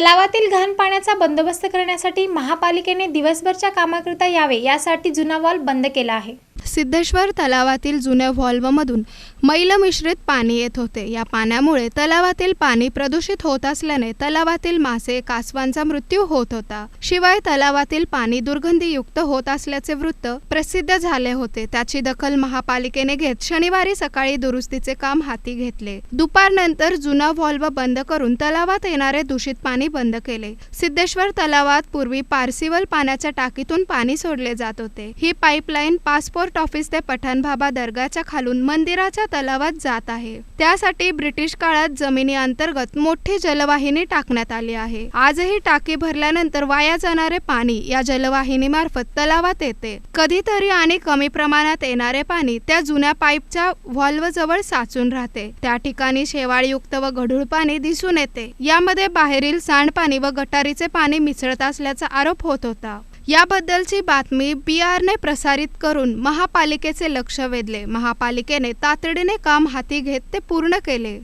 तलावातील घाण पाण्याचा बंदोबस्त करण्यासाठी महापालिकेने दिवसभरच्या कामाकरिता यावे यासाठी जुना वॉल बंद केला आहे. सिद्धेश्वर तलावातील जुन्या व्हॉल्वमधून मैल मिश्रित पाणी येत होते. या पाण्यामुळे तलावातील पाणी प्रदूषित होत असल्याने तलावातील मासे कासवांचा मृत्यू होत होता. शिवाय तलावातील पाणी दुर्गंधीयुक्त होत असल्याचे वृत्त प्रसिद्ध झाले होते. त्याची दखल महापालिकेने घेत शनिवारी सकाळी दुरुस्तीचे काम हाती घेतले. दुपारनंतर जुना व्हॉल्व बंद करून तलावात येणारे दूषित पाणी बंद केले. सिद्धेश्वर तलावात पूर्वी पार्सिवल पाण्याच्या टाकीतून पाणी सोडले जात होते. ही पाईपलाईन पासपोर्ट ऑफिस ते पठाणबाबा दर्गाच्या खालून मंदिराच्या तलावात जात आहे. त्यासाठी ब्रिटिश काळात जमिनी अंतर्गत मोठी जलवाहिनी टाकण्यात आली आहे. आजही टाकी भरल्यानंतर वाया जाणारे पाणी या जलवाहिनीमार्फत तलावात येते. कधीतरी आणि कमी प्रमाणात येणारे पाणी त्या जुन्या पाईपच्या व्हॉल्व जवळ साचून राहते. त्या ठिकाणी शेवाळयुक्त व गढूळ पाणी दिसून येते. यामध्ये बाहेरील सांडपाणी व गटारीचे पाणी मिसळत असल्याचा आरोप होत होता. याबद्दलची बातमी बी आरने प्रसारित करून महापालिकेचे लक्ष वेधले. महापालिकेने तातडीने काम हाती घेत ते पूर्ण केले.